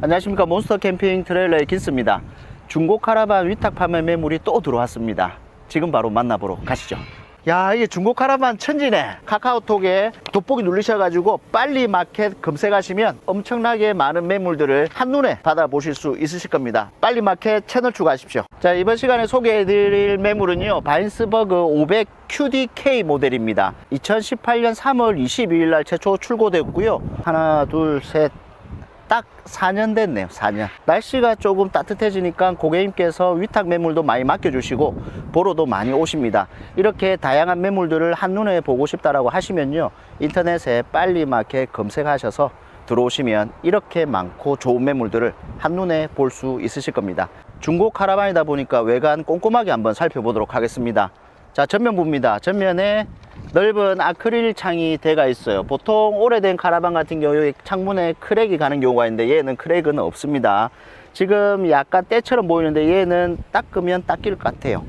안녕하십니까. 몬스터 캠핑 트레일러의 긴스입니다. 중고 카라반 위탁 판매 매물이 또 들어왔습니다. 지금 바로 만나보러 가시죠. 야 이게 중고 카라반 천지네. 카카오톡에 돋보기 누르셔가지고 빨리 마켓 검색하시면 엄청나게 많은 매물들을 한눈에 받아보실 수 있으실 겁니다. 빨리 마켓 채널 추가하십시오. 자 이번 시간에 소개해드릴 매물은요. 바인스버그 500 QDK 모델입니다. 2018년 3월 22일 날 최초 출고됐고요. 하나 둘셋 딱 4년 됐네요 4년. 날씨가 조금 따뜻해지니까 고객님께서 위탁 매물도 많이 맡겨주시고 보러도 많이 오십니다. 이렇게 다양한 매물들을 한눈에 보고 싶다라고 하시면요 인터넷에 빨리 마켓 검색하셔서 들어오시면 이렇게 많고 좋은 매물들을 한눈에 볼 수 있으실 겁니다. 중고 카라반이다 보니까 외관 꼼꼼하게 한번 살펴보도록 하겠습니다 자 전면부입니다. 전면에 넓은 아크릴 창이 대가 있어요. 보통 오래된 카라반 같은 경우에 창문에 크랙이 가는 경우가 있는데 얘는 크랙은 없습니다. 지금 약간 때처럼 보이는데 얘는 닦으면 닦일 것 같아요.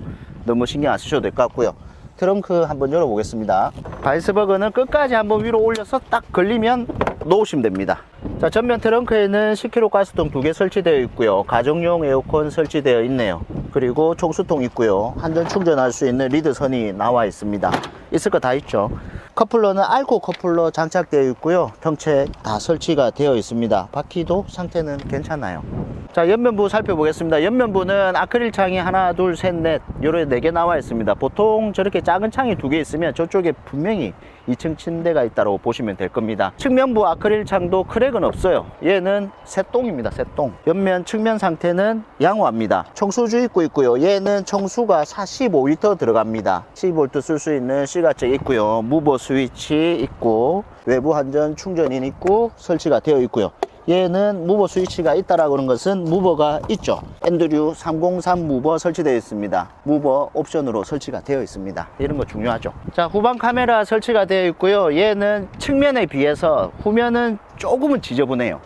너무 신경 안 쓰셔도 될 것 같고요 트렁크 한번 열어보겠습니다. 바이스버그는 끝까지 한번 위로 올려서 딱 걸리면 놓으시면 됩니다. 자 전면 트렁크에는 10kg 가스통 두 개 설치되어 있고요. 가정용 에어컨 설치되어 있네요. 그리고 총수통 있고요. 한전 충전할 수 있는 리드선이 나와 있습니다. 있을 거 다 있죠. 커플러는 알코 커플러 장착되어 있고요. 경체 다 설치가 되어 있습니다. 바퀴도 상태는 괜찮아요 자 옆면부 살펴보겠습니다. 옆면부는 아크릴 창이 하나 둘 셋 넷 요래 네 개 나와 있습니다. 보통 저렇게 작은 창이 두 개 있으면 저쪽에 분명히 2층 침대가 있다고 보시면 될 겁니다. 측면부 아크릴 창도 크랙은 없어요. 얘는 새똥입니다. 새똥. 옆면 측면 상태는 양호합니다. 청수주 입고 있고요. 얘는 청수가 45리터 들어갑니다. 12V 쓸 수 있는 C가잭 있고요. 무버 스위치 있고 외부 한전 충전인 있고 설치가 되어 있고요 얘는 무버 스위치가 있다라고 하는 것은 무버가 있죠. 앤드류 303 무버 설치되어 있습니다. 무버 옵션으로 설치가 되어 있습니다. 이런 거 중요하죠. 자 후방 카메라 설치가 되어 있고요. 얘는 측면에 비해서 후면은 조금은 지저분해요.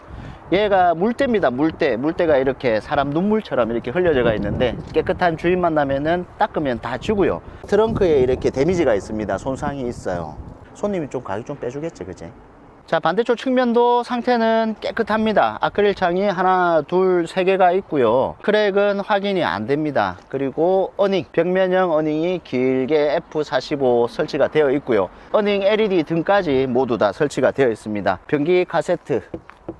얘가 물때입니다. 물때. 물때가 이렇게 사람 눈물처럼 이렇게 흘려져 가 있는데 깨끗한 주인 만나면은 닦으면 다 주고요. 트렁크에 이렇게 데미지가 있습니다. 손상이 있어요. 손님이 좀 가격 좀 빼주겠지 그제 자 반대쪽 측면도 상태는 깨끗합니다. 아크릴 창이 하나 둘 세 개가 있고요. 크랙은 확인이 안 됩니다. 그리고 어닝 벽면형 어닝이 길게 F45 설치가 되어 있고요. 어닝 LED 등까지 모두 다 설치가 되어 있습니다. 변기 카세트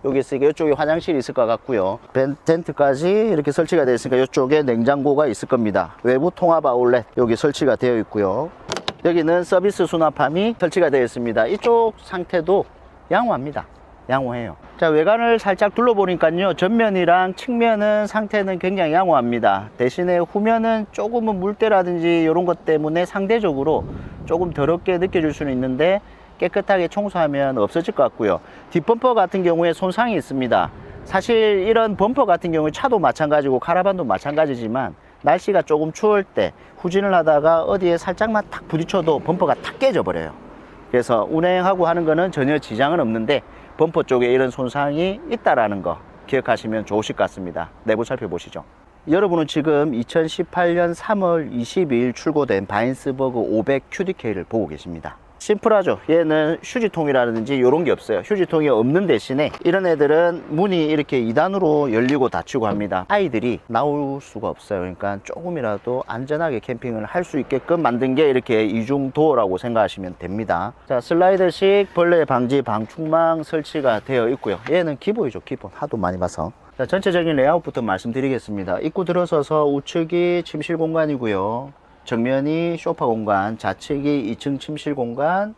여기 있으니까 이쪽에 화장실이 있을 것 같고요. 벤- 텐트까지 이렇게 설치가 되어 있으니까 이쪽에 냉장고가 있을 겁니다. 외부 통합 아울렛 여기 설치가 되어 있고요. 여기는 서비스 수납함이 설치가 되어 있습니다. 이쪽 상태도 양호합니다. 양호해요. 자 외관을 살짝 둘러보니까요 전면이랑 측면은 상태는 굉장히 양호합니다. 대신에 후면은 조금은 물때라든지 이런 것 때문에 상대적으로 조금 더럽게 느껴질 수는 있는데 깨끗하게 청소하면 없어질 것 같고요. 뒷범퍼 같은 경우에 손상이 있습니다. 사실 이런 범퍼 같은 경우에 차도 마찬가지고 카라반도 마찬가지지만 날씨가 조금 추울 때 후진을 하다가 어디에 살짝만 탁 부딪혀도 범퍼가 탁 깨져 버려요 그래서 운행하고 하는 거는 전혀 지장은 없는데 범퍼 쪽에 이런 손상이 있다라는 거 기억하시면 좋으실 것 같습니다. 내부 살펴보시죠. 여러분은 지금 2018년 3월 22일 출고된 바인스버그 500 QDK를 보고 계십니다. 심플하죠. 얘는 휴지통이라든지 이런 게 없어요. 휴지통이 없는 대신에 이런 애들은 문이 이렇게 2단으로 열리고 닫히고 합니다. 아이들이 나올 수가 없어요. 그러니까 조금이라도 안전하게 캠핑을 할 수 있게끔 만든 게 이렇게 이중도어라고 생각하시면 됩니다. 자, 슬라이더식 벌레 방지 방충망 설치가 되어 있고요. 얘는 기본이죠. 기본. 하도 많이 봐서. 자, 전체적인 레이아웃부터 말씀드리겠습니다. 입구 들어서서 우측이 침실 공간이고요. 정면이 소파 공간, 좌측이 2층 침실 공간,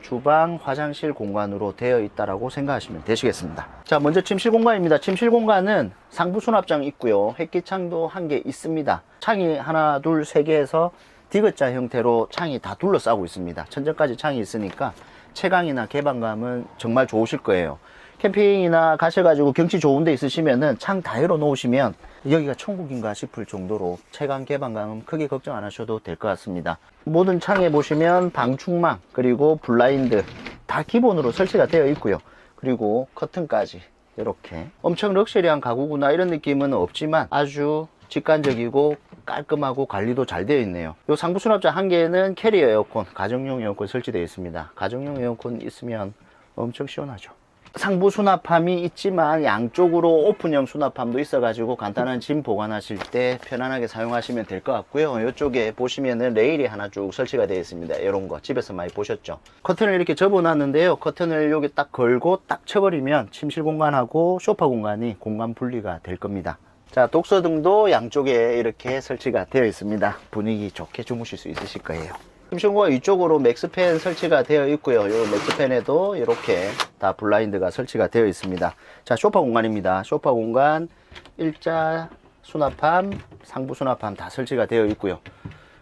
주방, 화장실 공간으로 되어 있다라고 생각하시면 되시겠습니다. 자, 먼저 침실 공간입니다. 침실 공간은 상부 수납장 있고요. 햇기창도 한 개 있습니다. 창이 하나, 둘, 세 개에서 디귿자 형태로 창이 다 둘러싸고 있습니다. 천정까지 창이 있으니까 채광이나 개방감은 정말 좋으실 거예요. 캠핑이나 가셔가지고 경치 좋은 데 있으시면은 창 다 열어 놓으시면 여기가 천국인가 싶을 정도로 채광 개방감은 크게 걱정 안 하셔도 될 것 같습니다. 모든 창에 보시면 방충망 그리고 블라인드 다 기본으로 설치가 되어 있고요. 그리고 커튼까지 이렇게 엄청 럭셔리한 가구구나 이런 느낌은 없지만 아주 직관적이고 깔끔하고 관리도 잘 되어 있네요. 요 상부 수납장 한 개는 캐리어 에어컨, 가정용 에어컨 설치되어 있습니다. 가정용 에어컨 있으면 엄청 시원하죠. 상부 수납함이 있지만 양쪽으로 오픈형 수납함도 있어 가지고 간단한 짐 보관하실 때 편안하게 사용하시면 될 것 같고요. 이쪽에 보시면은 레일이 하나 쭉 설치가 되어 있습니다. 이런 거 집에서 많이 보셨죠? 커튼을 이렇게 접어 놨는데요. 커튼을 여기 딱 걸고 딱 쳐버리면 침실 공간하고 소파 공간이 공간 분리가 될 겁니다. 자, 독서등도 양쪽에 이렇게 설치가 되어 있습니다. 분위기 좋게 주무실 수 있으실 거예요. 침실공간 이쪽으로 맥스팬 설치가 되어 있고요. 이 맥스팬에도 이렇게 다 블라인드가 설치가 되어 있습니다. 자, 소파 공간입니다. 소파 공간 일자 수납함, 상부 수납함 다 설치가 되어 있고요.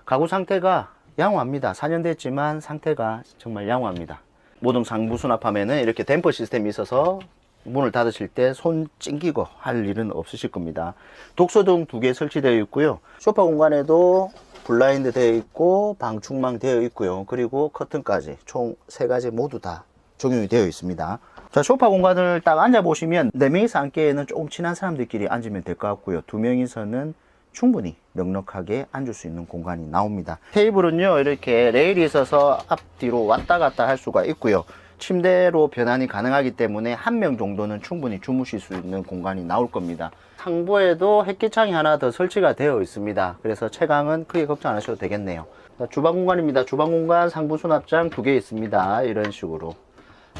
가구 상태가 양호합니다. 4년 됐지만 상태가 정말 양호합니다. 모든 상부 수납함에는 이렇게 댐퍼 시스템이 있어서 문을 닫으실 때 손 찡기고 할 일은 없으실 겁니다. 독서등 두 개 설치되어 있고요. 소파 공간에도 블라인드 되어 있고 방충망 되어 있고요. 그리고 커튼까지 총 세 가지 모두 다 적용이 되어 있습니다. 자, 소파 공간을 딱 앉아 보시면 네 명이서 앉기에는 조금 친한 사람들끼리 앉으면 될 것 같고요. 두 명이서는 충분히 넉넉하게 앉을 수 있는 공간이 나옵니다. 테이블은요, 이렇게 레일이 있어서 앞뒤로 왔다 갔다 할 수가 있고요. 침대로 변환이 가능하기 때문에 한 명 정도는 충분히 주무실 수 있는 공간이 나올 겁니다. 상부에도 햇기창이 하나 더 설치가 되어 있습니다. 그래서 채광은 크게 걱정 안 하셔도 되겠네요. 자, 주방 공간입니다. 주방 공간 상부 수납장 두 개 있습니다. 이런 식으로.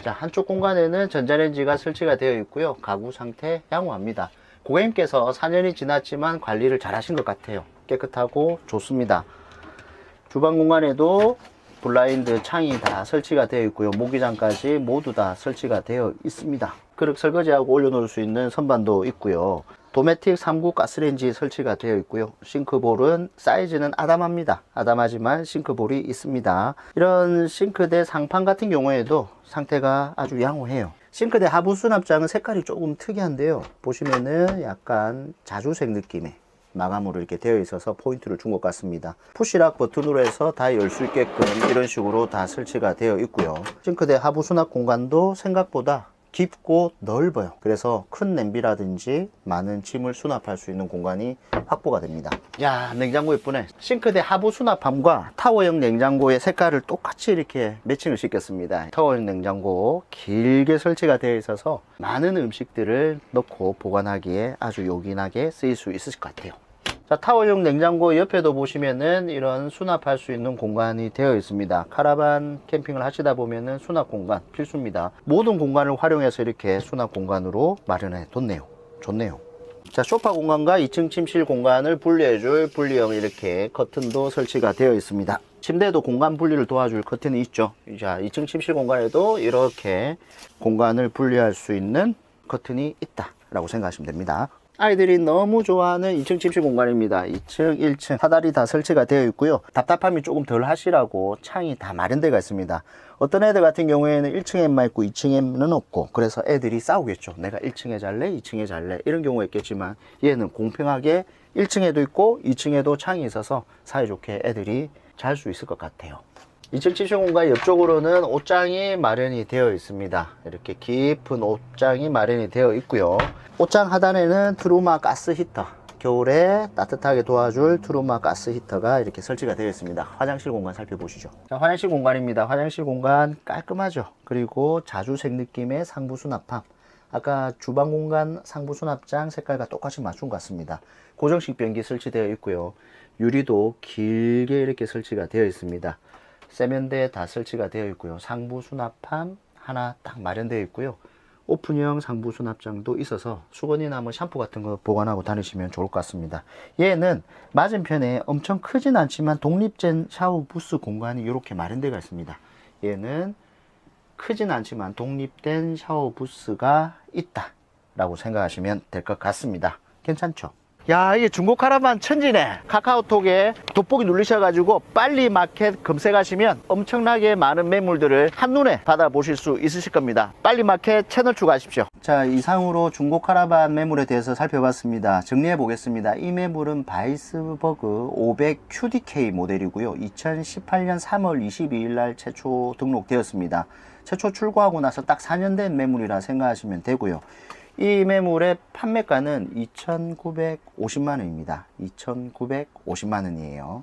자, 한쪽 공간에는 전자레인지가 설치가 되어 있고요. 가구 상태 양호합니다. 고객님께서 4년이 지났지만 관리를 잘 하신 것 같아요. 깨끗하고 좋습니다. 주방 공간에도 블라인드 창이 다 설치가 되어 있고요. 모기장까지 모두 다 설치가 되어 있습니다. 그릇 설거지하고 올려놓을 수 있는 선반도 있고요. 도메틱 3구 가스레인지 설치가 되어 있고요. 싱크볼은 사이즈는 아담합니다. 아담하지만 싱크볼이 있습니다. 이런 싱크대 상판 같은 경우에도 상태가 아주 양호해요. 싱크대 하부 수납장은 색깔이 조금 특이한데요. 보시면은 약간 자주색 느낌의 마감으로 이렇게 되어 있어서 포인트를 준 것 같습니다. 푸시락 버튼으로 해서 다 열 수 있게끔 이런 식으로 다 설치가 되어 있고요. 싱크대 하부 수납 공간도 생각보다 깊고 넓어요. 그래서 큰 냄비라든지 많은 짐을 수납할 수 있는 공간이 확보가 됩니다. 야, 냉장고 예쁘네. 싱크대 하부 수납함과 타워형 냉장고의 색깔을 똑같이 이렇게 매칭을 시켰습니다. 타워형 냉장고 길게 설치가 되어 있어서 많은 음식들을 넣고 보관하기에 아주 요긴하게 쓰일 수 있을 것 같아요. 자, 타워형 냉장고 옆에도 보시면은 이런 수납할 수 있는 공간이 되어 있습니다. 카라반 캠핑을 하시다 보면은 수납 공간 필수입니다. 모든 공간을 활용해서 이렇게 수납 공간으로 마련해 뒀네요. 좋네요. 자, 소파 공간과 2층 침실 공간을 분리해줄 분리형 이렇게 커튼도 설치가 되어 있습니다. 침대도 공간 분리를 도와줄 커튼이 있죠. 자, 2층 침실 공간에도 이렇게 공간을 분리할 수 있는 커튼이 있다라고 생각하시면 됩니다. 아이들이 너무 좋아하는 2층 침실 공간입니다. 2층, 1층 사다리 다 설치가 되어 있고요. 답답함이 조금 덜 하시라고 창이 다 마련되어 있습니다. 어떤 애들 같은 경우에는 1층에만 있고 2층에는 없고 그래서 애들이 싸우겠죠. 내가 1층에 잘래, 2층에 잘래 이런 경우가 있겠지만 얘는 공평하게 1층에도 있고 2층에도 창이 있어서 사이좋게 애들이 잘 수 있을 것 같아요. 2층 침실 공간 옆쪽으로는 옷장이 마련이 되어 있습니다. 이렇게 깊은 옷장이 마련이 되어 있고요. 옷장 하단에는 트루마 가스 히터, 겨울에 따뜻하게 도와줄 트루마 가스 히터가 이렇게 설치가 되어 있습니다. 화장실 공간 살펴보시죠. 자, 화장실 공간입니다. 화장실 공간 깔끔하죠. 그리고 자주색 느낌의 상부 수납함. 아까 주방 공간 상부 수납장 색깔과 똑같이 맞춘 것 같습니다. 고정식 변기 설치되어 있고요. 유리도 길게 이렇게 설치가 되어 있습니다. 세면대 다 설치가 되어 있고요. 상부 수납함 하나 딱 마련되어 있고요. 오픈형 상부 수납장도 있어서 수건이나 뭐 샴푸 같은 거 보관하고 다니시면 좋을 것 같습니다. 얘는 맞은편에 엄청 크진 않지만 독립된 샤워 부스 공간이 이렇게 마련되어 있습니다. 얘는 크진 않지만 독립된 샤워 부스가 있다 라고 생각하시면 될 것 같습니다. 괜찮죠? 야 이게 중고 카라반 천지네 카카오톡에 돋보기 누르셔가지고 빨리 마켓 검색하시면 엄청나게 많은 매물들을 한눈에 받아보실 수 있으실 겁니다. 빨리 마켓 채널 추가하십시오. 자 이상으로 중고 카라반 매물에 대해서 살펴봤습니다. 정리해 보겠습니다. 이 매물은 바이스버그 500 QDK 모델이고요. 2018년 3월 22일 날 최초 등록되었습니다. 최초 출고하고 나서 딱 4년 된 매물이라 생각하시면 되고요 이 매물의 판매가는 2,950만 원입니다. 2,950만 원이에요.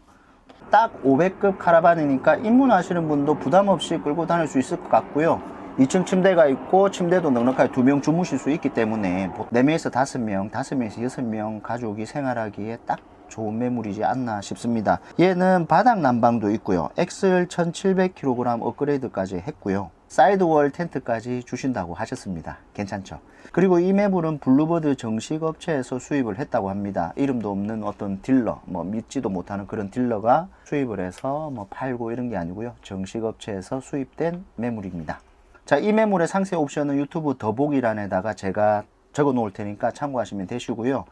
딱 500급 카라반이니까 입문하시는 분도 부담 없이 끌고 다닐 수 있을 것 같고요. 2층 침대가 있고 침대도 넉넉하게 두 명 주무실 수 있기 때문에 4명에서 5명, 5명에서 6명 가족이 생활하기에 딱 좋은 매물이지 않나 싶습니다. 얘는 바닥 난방도 있고요. 엑셀 1700kg 업그레이드까지 했고요. 사이드월 텐트까지 주신다고 하셨습니다. 괜찮죠? 그리고 이 매물은 블루버드 정식 업체에서 수입을 했다고 합니다. 이름도 없는 어떤 딜러, 뭐 믿지도 못하는 그런 딜러가 수입을 해서 뭐 팔고 이런 게 아니고요. 정식 업체에서 수입된 매물입니다. 자, 이 매물의 상세 옵션은 유튜브 더보기란에다가 제가 적어 놓을 테니까 참고하시면 되시고요.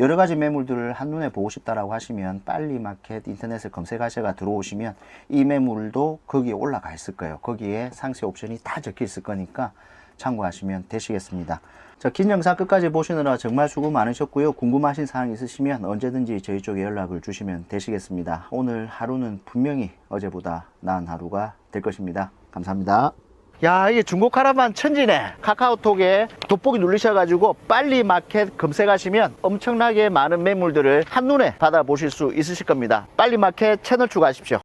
여러 가지 매물들을 한눈에 보고 싶다라고 하시면 빨리 마켓 인터넷에 검색하셔가 들어오시면 이 매물도 거기에 올라가 있을 거예요. 거기에 상세 옵션이 다 적혀 있을 거니까 참고하시면 되시겠습니다. 자, 긴 영상 끝까지 보시느라 정말 수고 많으셨고요. 궁금하신 사항 있으시면 언제든지 저희 쪽에 연락을 주시면 되시겠습니다. 오늘 하루는 분명히 어제보다 나은 하루가 될 것입니다. 감사합니다. 야, 이게 중고 카라반 천지네. 카카오톡에 돋보기 누르셔가지고 빨리 마켓 검색하시면 엄청나게 많은 매물들을 한눈에 받아보실 수 있으실 겁니다. 빨리 마켓 채널 추가하십시오.